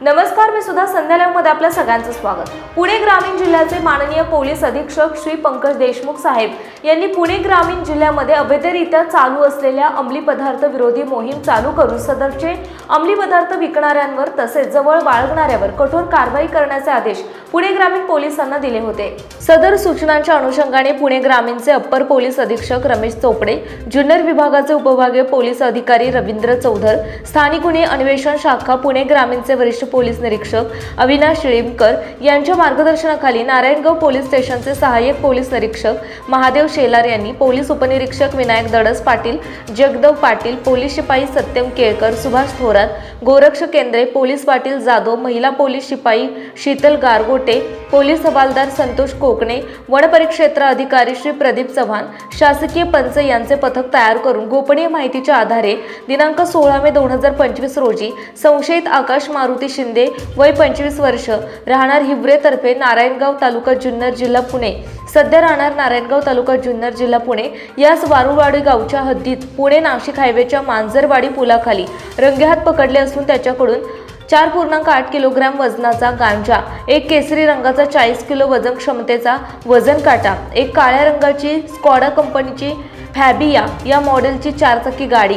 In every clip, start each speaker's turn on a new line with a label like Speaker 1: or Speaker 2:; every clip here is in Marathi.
Speaker 1: नमस्कार मी सुद्धा संध्याकाळमध्ये आपल्या सगळ्यांचं स्वागत. पुणे ग्रामीण जिल्ह्याचे माननीय पोलीस अधीक्षक श्री पंकज देशमुख साहेब यांनी पुणे ग्रामीण जिल्ह्यामध्ये अवैधरित्या चालू असलेल्या अंमली पदार्थ विरोधी मोहीम चालू करून सदरचे अंमली पदार्थ विकणाऱ्यांवर तसेच जवळ बाळगणाऱ्यावर कठोर कारवाई करण्याचे आदेश पुणे ग्रामीण पोलिसांना दिले होते. सदर सूचनांच्या अनुषंगाने पुणे ग्रामीणचे अप्पर पोलीस अधीक्षक रमेश चोपडे जुन्नर विभागाचे उपभागीय पोलीस अधिकारी रवींद्र चौधर स्थानिक गुन्हे अन्वेषण शाखा पुणे ग्रामीणचे वरिष्ठ पोलीस निरीक्षक अविनाश शिळीमकर यांच्या मार्गदर्शनाखाली नारायणगाव पोलीस स्टेशनचे सहाय्यक पोलीस निरीक्षक महादेव शेलार यांनी पोलीस उपनिरीक्षक विनायक दडस पाटील जगदव पाटील पोलीस शिपाई सत्यम केळकर सुभाष थोरात गोरक्ष केंद्रे पोलीस पाटील जाधव महिला पोलीस शिपाई शीतल गारगोटे पोलीस हवालदार संतोष कोकणे वनपरिक्षेत्र अधिकारी श्री प्रदीप चव्हाण शासकीय पंच यांचे पथक तयार करून गोपनीय माहितीच्या आधारे दिनांक सोळा मे दोन हजार पंचवीस रोजी संशयित आकाश मारुती शिंदे वय पंचवीस वर्ष. राहणार हिवरेतर्फे नारायणगाव तालुका जुन्नर जिल्हा पुणे. सध्या राहणार नारायणगाव तालुका जुन्नर जिल्हा पुणे. याच वारुवाडी गावच्या हद्दीत पुणे नाशिक हायवेच्या मांजरवाडी पुलाखाली रंगेहात पकडले असून त्याच्याकडून चार पूर्णांक आठ किलोग्रॅम वजनाचा गांजा एक केसरी रंगाचा चाळीस किलो वजन क्षमतेचा वजन काटा एक काळ्या रंगाची स्कॉडा कंपनीची फॅबिया या मॉडेलची चारचाकी गाडी.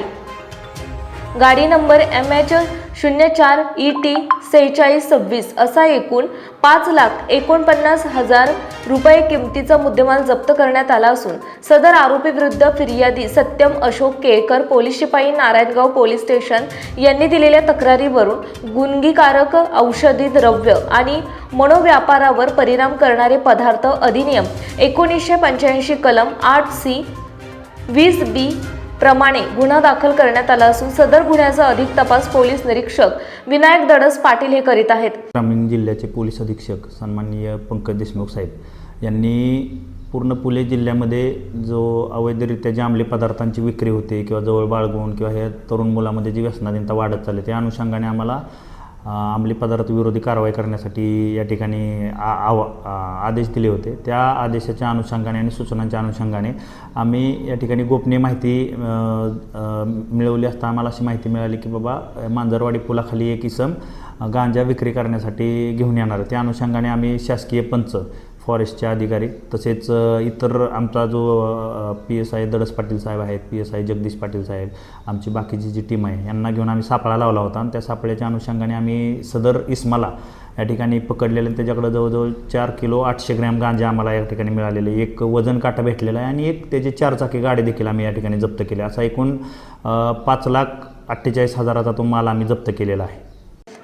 Speaker 1: गाडी नंबर एम एच शून्य चार ई टी सेहेचाळीस सव्वीस असा एकूण पाच लाख एकोणपन्नास हजार रुपये किमतीचा मुद्देमाल जप्त करण्यात आला असून सदर आरोपीविरुद्ध फिर्यादी सत्यम अशोक केळकर पोलीस शिपाई नारायणगाव पोलीस स्टेशन यांनी दिलेल्या तक्रारीवरून गुणगीकारक औषधी द्रव्य आणि मनोव्यापारावर परिणाम करणारे पदार्थ अधिनियम एकोणीसशे पंच्याऐंशी कलम आठ सी वीस बी प्रमाणे गुन्हा दाखल करण्यात आला असून सदर गुन्ह्याचा अधिक तपास पोलीस निरीक्षक विनायक दडस पाटील हे करीत आहेत.
Speaker 2: ग्रामीण जिल्ह्याचे पोलीस अधीक्षक सन्माननीय पंकज देशमुख साहेब यांनी पूर्ण पुणे जिल्ह्यामध्ये जो अवैधरित्या जे अंमली पदार्थांची विक्री होते किंवा जवळ बाळगून किंवा हे तरुण मुलामध्ये जी व्यसनाधीनता वाढत चालली त्या अनुषंगाने आम्हाला अंमली पदार्थ विरोधी कारवाई करण्यासाठी या ठिकाणी आ आव आदेश दिले होते. त्या आदेशाच्या अनुषंगाने आणि सूचनांच्या अनुषंगाने आम्ही या ठिकाणी गोपनीय माहिती मिळवली असता आम्हाला अशी माहिती मिळाली की बाबा मांजरवाडी पुलाखाली एक इसम गांजा विक्री करण्यासाठी घेऊन येणार. आहे. त्या अनुषंगाने आम्ही शासकीय पंच फॉरेस्टचे अधिकारी तसेच इतर आमचा जो P S I Dadas Patil साहेब आहेत P S I Jagdish Patil साहेब आमची बाकीची जी टीम आहे यांना घेऊन आम्ही सापळा लावला होता. आणि त्या सापळ्याच्या अनुषंगाने आम्ही सदर इस्माला या ठिकाणी पकडलेलं आणि त्याच्याकडं जवळजवळ चार किलो आठशे ग्रॅम गांजा आम्हाला या ठिकाणी मिळालेले. एक वजन काटा भेटलेला आहे आणि एक त्याची चारचाकी गाडी देखील आम्ही या ठिकाणी जप्त केली. असा एकूण पाच लाख अठ्ठेचाळीस हजाराचा तो माल आम्ही जप्त केलेला आहे.